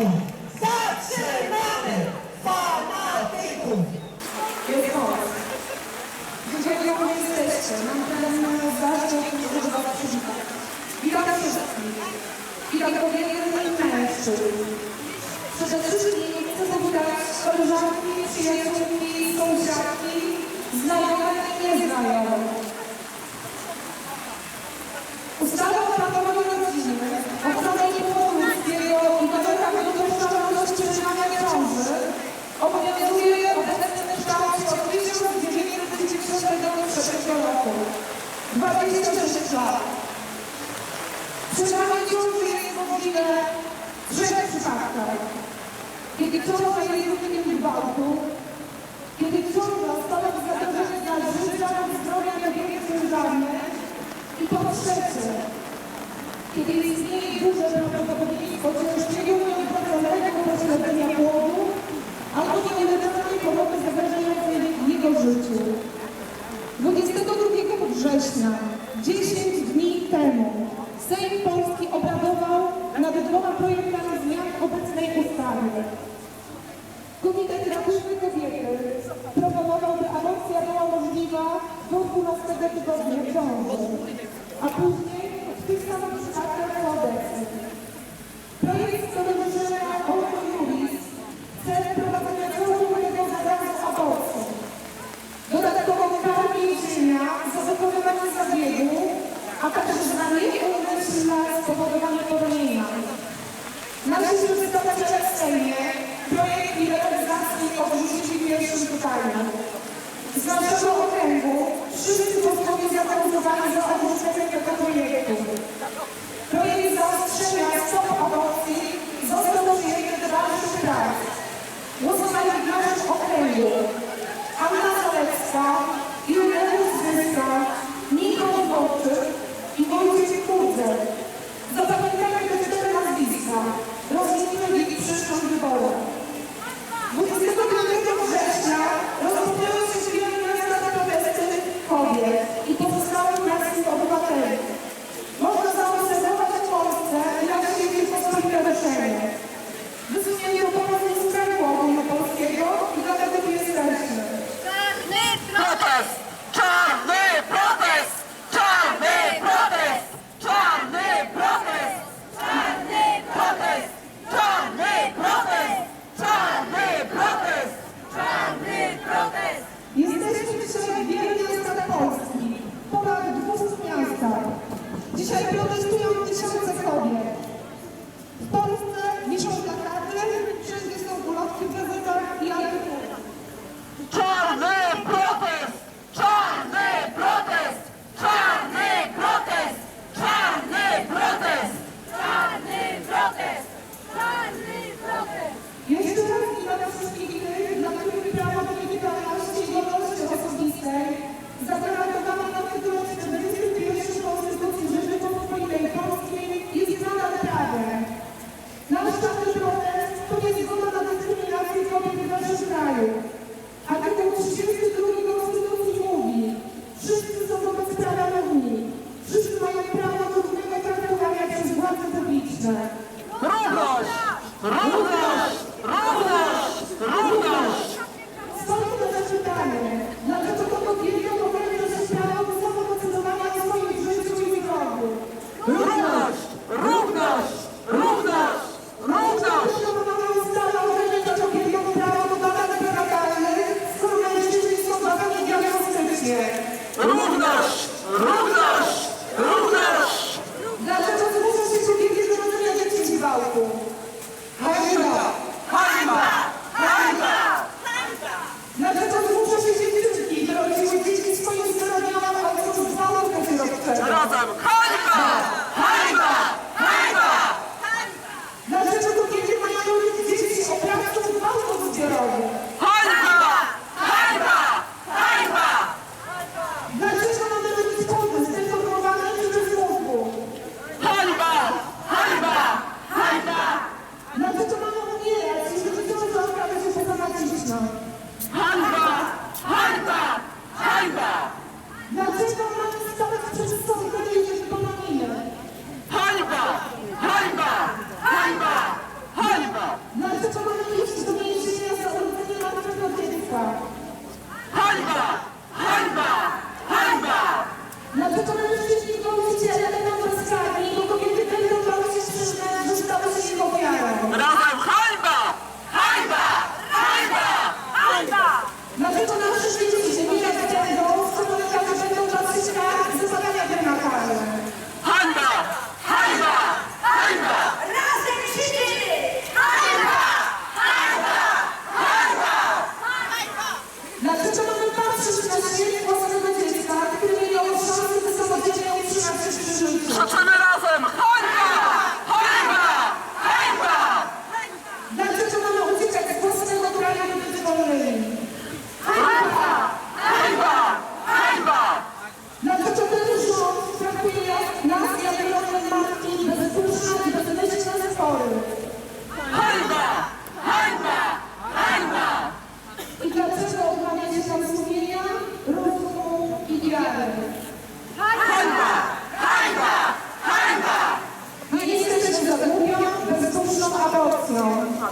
fanatyków! Zatrzymamy fanatyków! Widzieli, jak jesteście. No, mam teraz na bardzo dużo przyczyna. Witam wszystkich. Witam kobiety i mężczyzn. Przede wszystkim chcę zapytać koleżanki i przyjaciół, pierwsza. Przetrwanie ciąży jest możliwe w trzech przypadkach. Kiedy ciąża jest wynikiem gwałtu, kiedy ciąża stanowi zagrożenie dla życia lub zdrowia największej żadne i po trzecie, kiedy istnieje duże prawdopodobieństwo ciężkiego nieopłaconego pośrednienia płodu albo nieuleczalnej choroby zagrażającej jego życiu. 22 września 10 dni temu Sejm Polski obradował nad dwoma projektami zmian obecnej ustawy. Komitet Ratujmy Kobiety proponował, by aborcja była możliwa do 12 tygodnia ciąży, a później Thank you.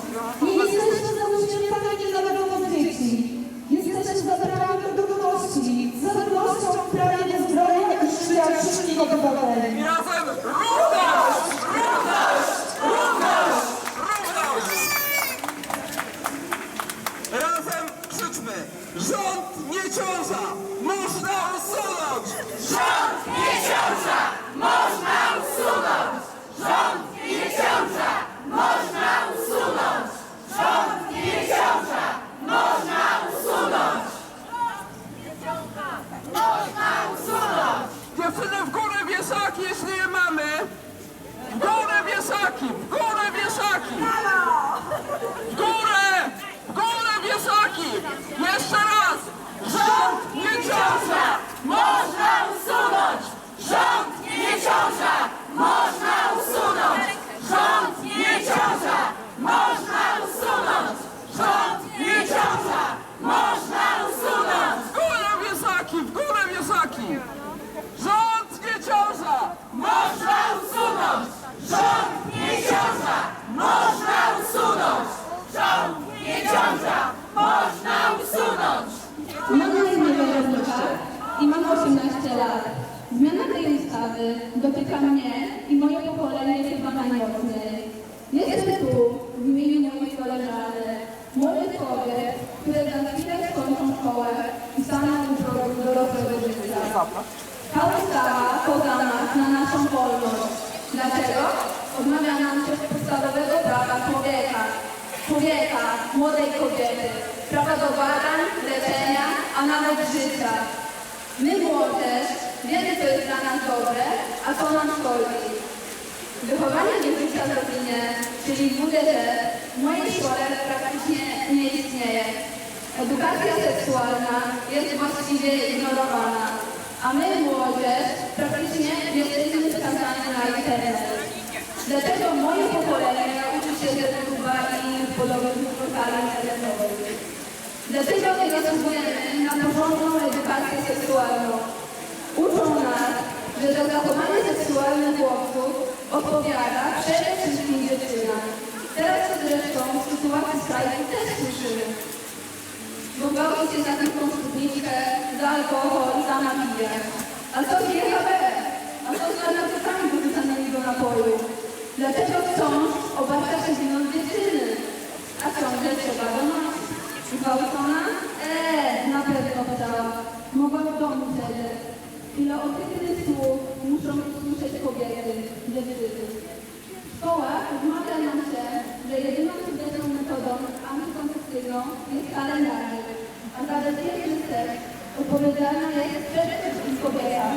Yeah. człowieka, młodej kobiety, prawa do badań, leczenia, a nawet życia. My młodzież wiemy, co jest dla nas dobre, a co nam szkodzi. Wychowanie dziewczynka w rodzinie, czyli w WDD, w mojej szkole praktycznie nie istnieje. Edukacja seksualna jest właściwie ignorowana, a my młodzież praktycznie jesteśmy skazani na internet. Dlatego moje pokolenie uczy się z podobnych portalach internetowych. Dlatego teraz rozwijamy na porządną edukację seksualną. Uczą nas, że za zachowanie seksualne chłopców odpowiada przede wszystkim dziewczyna. Teraz zresztą w sytuacji strajku też słyszymy. Bo się za taką spódniczkę, za alkohol, za napiję. A co z GHB? A co z narkotykami wypisanymi do napoju? Dlatego wciąż obarcza się winą dziewczyny. A ciągle trzeba go nosić. Gwałcona? Eee, na pewno chciała. Mogła w domu siedzieć. Ile ohydnych słów muszą usłyszeć kobiety, dziewczyny. W szkołach wmawia nam się, że jedyną skuteczną metodą antykoncepcyjną jest kalendarz, a za bezpieczny seks odpowiedzialna jest przede wszystkim kobieta.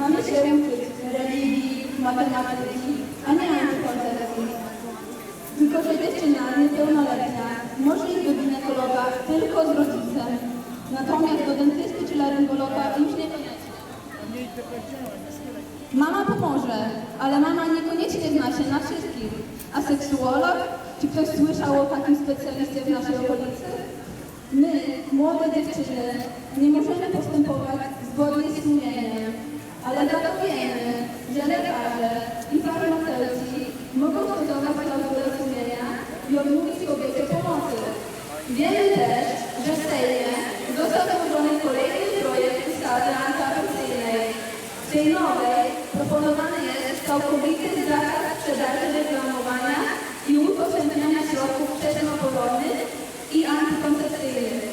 Mamy się uczyć religii, matematyki, a nie antykoncepcji. Tylko, że dziewczyna niepełnoletnia może iść do ginekologa tylko z rodzicem, natomiast do dentysty czy laryngologa już niekoniecznie. Mama pomoże, ale mama niekoniecznie zna się na wszystkim. A seksuolog? Czy ktoś słyszał o takim specjaliście w naszej okolicy? My, młode dziewczyny, nie możemy postępować zgodnie z sumieniem, ale to wiemy, że lekarze i farmaceuci mogą stosować klauzulę sumienia i odmówić kobiecie pomocy. Wiemy też, że w Sejmie został złożony kolejny projekt ustawy antyaborcyjnej. W tej nowej proponowany jest całkowity zakaz sprzedaży reklamowania i udostępniania środków wczesnoporodnych i antykoncepcyjnych.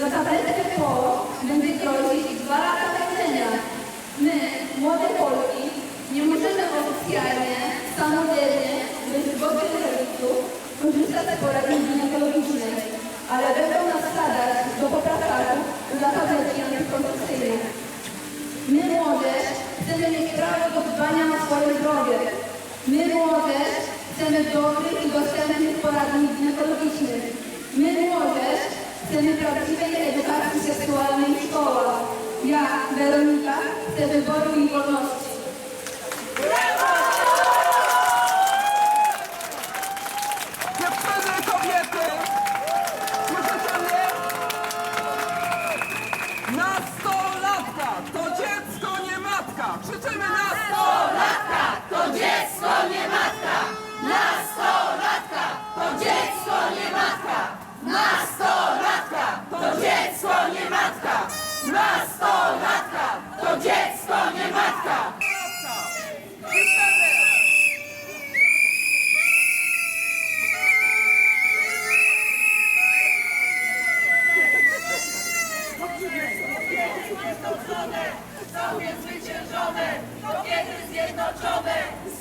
Za tabletkę PO będzie grozić dwa lata więzienia. My, młode Polki, nie możemy oficjalnie, samodzielnie, bez zgody rodziców korzystać z porady ginekologicznej, ale będą nas wsadzać do poprawkarów za tabletki antykoncepcyjne. My młodzież chcemy mieć prawo do dbania o swoje zdrowie. My młodzież chcemy dobrych i dostępnych poradni ginekologicznych. My młodzież chcemy prawdziwej edukacji seksualnej w szkołach. Ja, Weronika, chcę wyboru i wolności. Są niezwyciężone! Kobiety zjednoczone!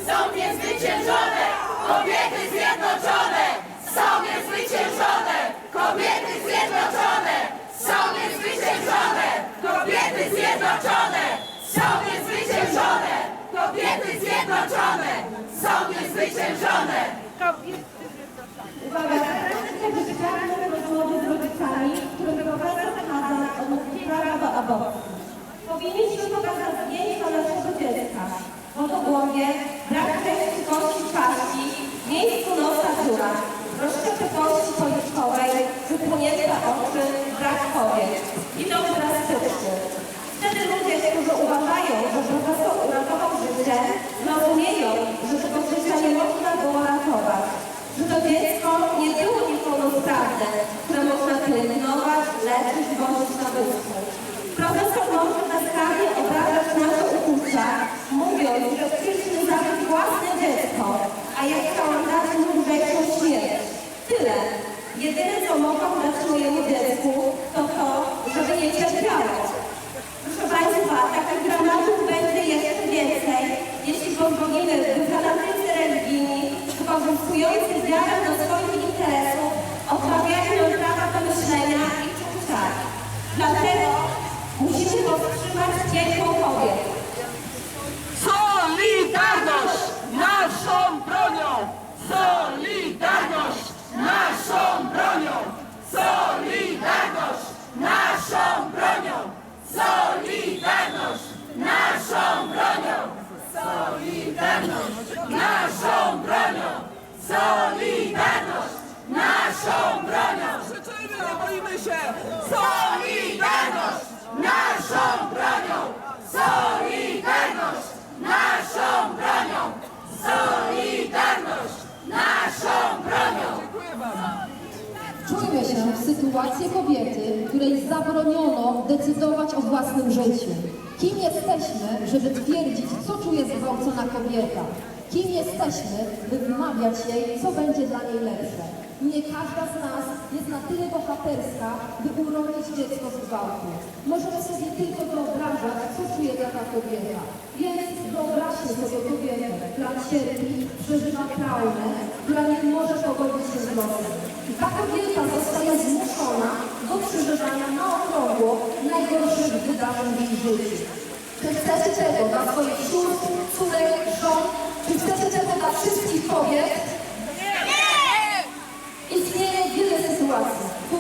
Są niezwyciężone! Kobiety zjednoczone! Są niezwyciężone! Kobiety zjednoczone! Są niezwyciężone! Kobiety zjednoczone! Są niezwyciężone! Kobiety zjednoczone! Są niezwyciężone! Uwaga, teraz bezprawne rodzicami, którym profesor Hazan odmówił prawa do aborcji. Powinniśmy pokazać zdjęcia naszego dziecka. Wodogłowie, brak części kości czaszki, miejscu nosa dziura, rozszczepy kości policzkowej, wypłynięte oczy, brak powiek. To drastyczny. Wtedy ludzie, którzy uważają, że profesor uratował życie, rozumieją, że tego życia nie można było ratować że to dziecko nie było niepełnosprawne, które można pielęgnować, leczyć, wozić na wózku. Profesor może bezkarnie obrażać nasze uczucia, mówiąc, że chcieliśmy zabić własne dziecko, a ja chciałam dać mu lżejszą śmierć. Tyle. Jedyne, co mogłam dać mojemu dziecku, to to, żeby nie cierpiało. Proszę Państwa, takich dramatów będzie jeszcze więcej, jeśli pozwolimy, by fanatycy religijni, wykorzystujący wiarę do swoich interesów, odmawiali nam prawa do myślenia i czucia. Dlatego musimy powstrzymać piekło kobiet. Zabroniono decydować o własnym życiu. Kim jesteśmy, żeby twierdzić, co czuje zgwałcona kobieta? Kim jesteśmy, by wmawiać jej, co będzie dla niej lepsze? Nie każda z nas jest na tyle bohaterska, by urodzić dziecko z gwałtu. Możemy sobie tylko wyobrażać, co czuje taka kobieta. Więc wyobraźcie sobie kobietę, która cierpi, przeżywa traumę, która nie może pogodzić się z losem. Ta kobieta zostaje zmuszona do przeżywania na okrągło najgorszych wydarzeń w jej życiu. Czy chcecie tego dla swoich sióstr, córek, żon? Czy chcecie tego dla wszystkich kobiet? Istnieje wiele sytuacji, w których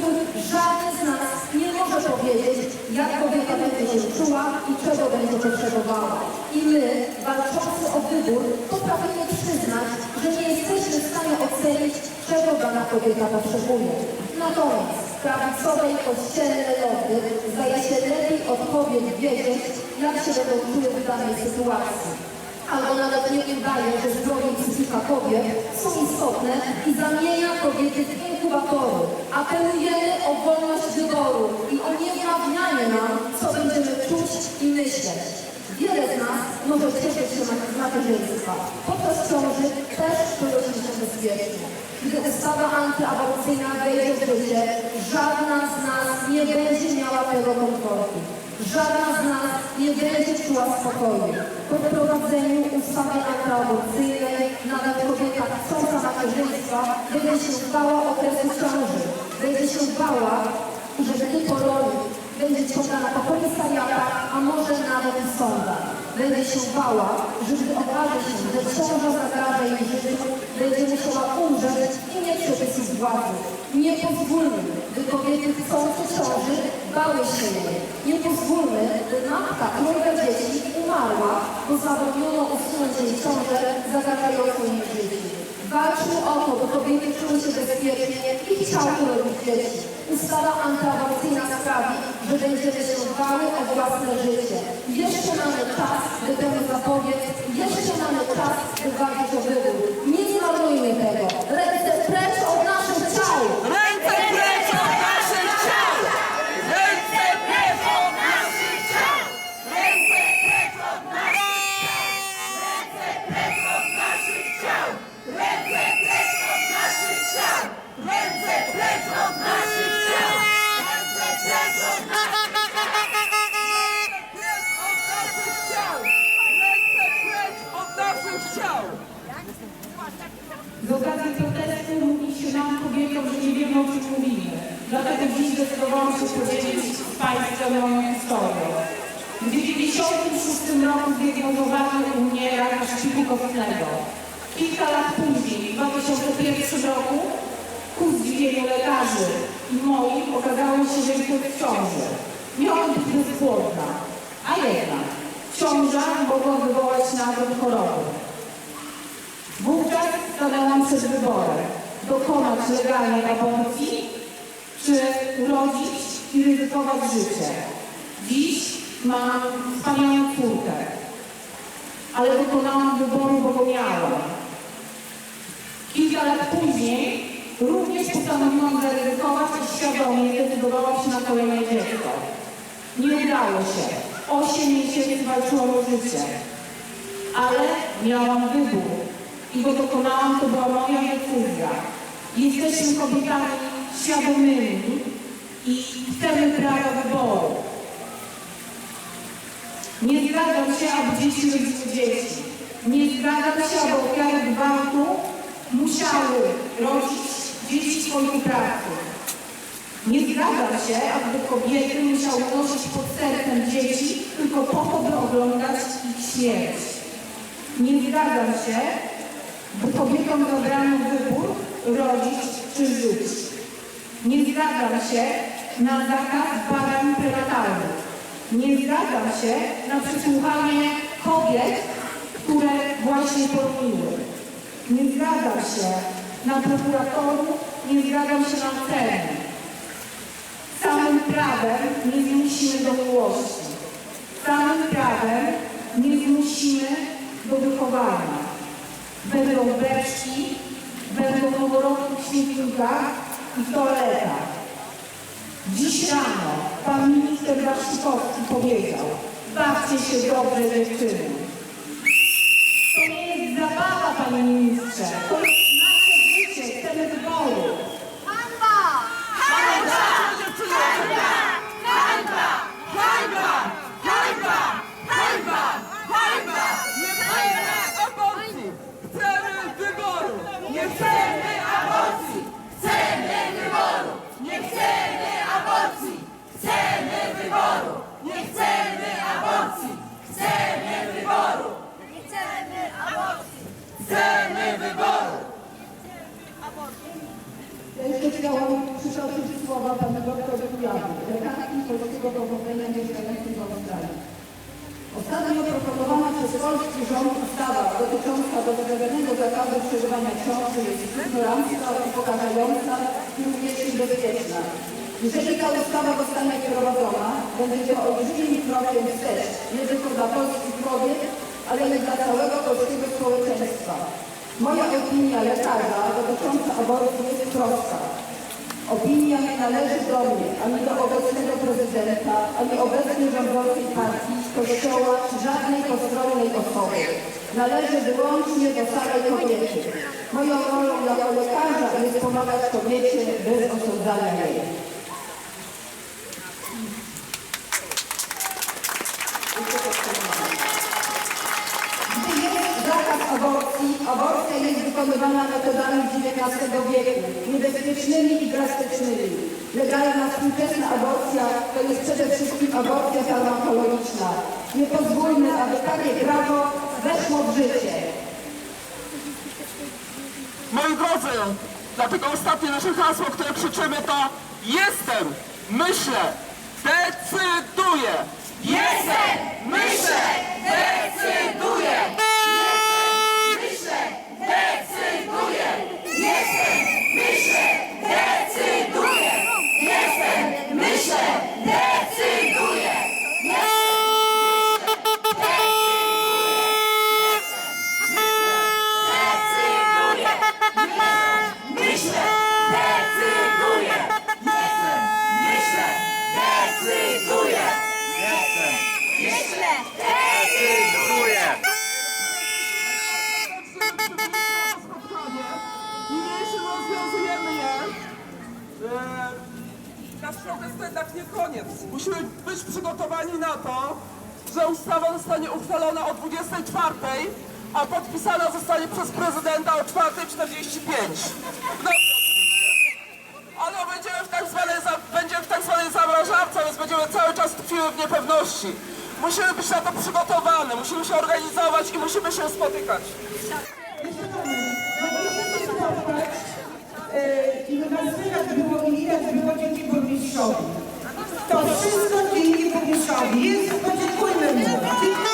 żaden z nas nie może powiedzieć, jak kobieta będzie się czuła i czego będzie potrzebowała. I my, walczący o wybór, potrafimy przyznać, że nie jesteśmy w stanie ocenić, czego dana kobieta potrzebuje. Natomiast prawicowej kościelne lody zdaje się lepiej od kobiet wiedzieć, jak się będą czuły w danej sytuacji albo nawet nie udaje, że zdrowie i psychika kobiet są istotne i zamienia kobiety w inkubatory. Apelujemy o wolność wyboru i o niewmawianie nam, co będziemy czuć i myśleć. Wiele z nas może cieszyć się z macierzyństwa. Podczas ciąży też czujemy się bezpiecznie. Gdy ustawa antyaborcyjna wejdzie w życie, żadna z nas nie będzie miała tego komfortu. Żadna z nas nie będzie czuła spokoju. Po wprowadzeniu ustawy antyaborcyjnej nawet kobieta chcąca macierzyństwa będzie się bała okresu ciąży. Będzie się bała, że gdy poroni, będzie ciągana po komisariatach, a może nawet w sądach. Będzie się bała, że gdy okaże się, że ciąża zagraża jej życiu, będzie musiała umrzeć i nie przepisów władzy. Nie pozwólmy, by kobiety chcące ciąży bały się jej. Nie pozwólmy, by matka trójka dzieci umarła, bo zabroniono usunąć jej ciążę zagrażającą jej życiu. Walczmy o to, by kobiety czuły się bezpiecznie i chciały robić dzieci. Ustawa antyaborcyjna sprawi, że będziemy się bały o własne życie. Jeszcze mamy czas, by temu zapobiec. Jeszcze mamy czas, by walczyć o wybór. Nie zmarnujmy tego. Ręce zdecydowałam się podzielić z Państwem moją historię. W 1996 roku zdiagnozowano u mnie raka szpiku kostnego. Kilka lat później, w 2001 roku, ku zdziwieniu lekarzy i moich okazało się, że jestem w ciąży. Miałam być bezpłodna, a jednak ciąża mogła wywołać nawrót choroby. Wówczas stanęłam przed wyborem, dokonać legalnej aborcji, czy urodzić i ryzykować życie. Dziś mam wspaniałą córkę, ale dokonałam wyboru, bo go miałam. Kilka lat później również postanowiłam zaryzykować i świadomie zdecydowałam się na kolejne dziecko. Nie udało się. Osiem miesięcy walczyłam o życie ale miałam wybór i go dokonałam, to była moja decyzja. Jesteśmy kobietami świadomymi i chcemy prawa wyboru. Nie zgadzam się, aby dzieci rodziły dzieci. Nie zgadzam się, aby ofiary gwałtu musiały rodzić dzieci swoich pracy. Nie zgadzam się, aby kobiety musiały nosić pod sercem dzieci tylko po to, by oglądać ich śmierć. Nie zgadzam się, by kobietom zabrano wybór rodzić czy żyć. Nie zgadzam się na zakaz badań prenatalnych. Nie zgadzam się na przesłuchanie kobiet, które właśnie poroniły. Nie zgadzam się na prokuratorów, nie zgadzam się na ceny. Samym prawem nie zmusimy do miłości. Samym prawem nie zmusimy do wychowania. Będą beczki, będą noworodki w śmietnikach i w toaletach. Dziś rano pan minister Waszczykowski powiedział, bawcie się dobrze dziewczyny. To nie jest zabawa, panie ministrze. To jest nasze życie, chcemy wyboru. Nie chcemy aborcji! Chcemy wyboru! Nie chcemy aborcji! Chcemy wyboru! Nie chcemy aborcji! Chcemy wyboru! Nie chcemy aborcji! Chcemy wyboru! Nie chcemy aborcji! Chcemy wyboru! Ja jeszcze chciałam przytoczyć słowa pana doktora Kujawy, lekarki polskiego powodzenia mieszkających w Australii. Ostatnio proponowana przez polski rząd ustawa dotycząca dobrowolnego zakazu przeżywania ciąży jest ignorancka i pokazująca i również niebezpieczna. Jeżeli ta ustawa zostanie wprowadzona, będzie olbrzymim krokiem wstecz, nie tylko dla polskich kobiet, ale i dla całego polskiego społeczeństwa. Moja opinia lekarza dotycząca aborcji jest prosta. Opinia nie należy do mnie, ani do obecnego prezydenta, ani obecnej rządzącej partii, kościoła, czy żadnej postronnej osoby. Należy wyłącznie do samej kobiety. Moją rolą jako lekarza jest pomagać kobiecie bez osądzania jej. Wykonywana metodami XIX wieku, niebezpiecznymi i drastycznymi. Legalna współczesna aborcja to jest przede wszystkim aborcja farmakologiczna. Nie pozwólmy, aby takie prawo weszło w życie. Moi drodzy, dlatego ostatnie nasze hasło, które krzyczymy to Jestem, myślę, decyduję! Jestem! Myślę! 24, a podpisana zostanie przez prezydenta o 4.45. No, ale będziemy w tak zwanej, będziemy w tak zwanej zamrażarce, więc będziemy cały czas tkwiły w niepewności. Musimy być na to przygotowane, musimy się organizować i musimy się spotykać. I wykazywać było i widać było dzięki burmistrzowi. To wszystko dzięki burmistrzowi. Jest w budżecie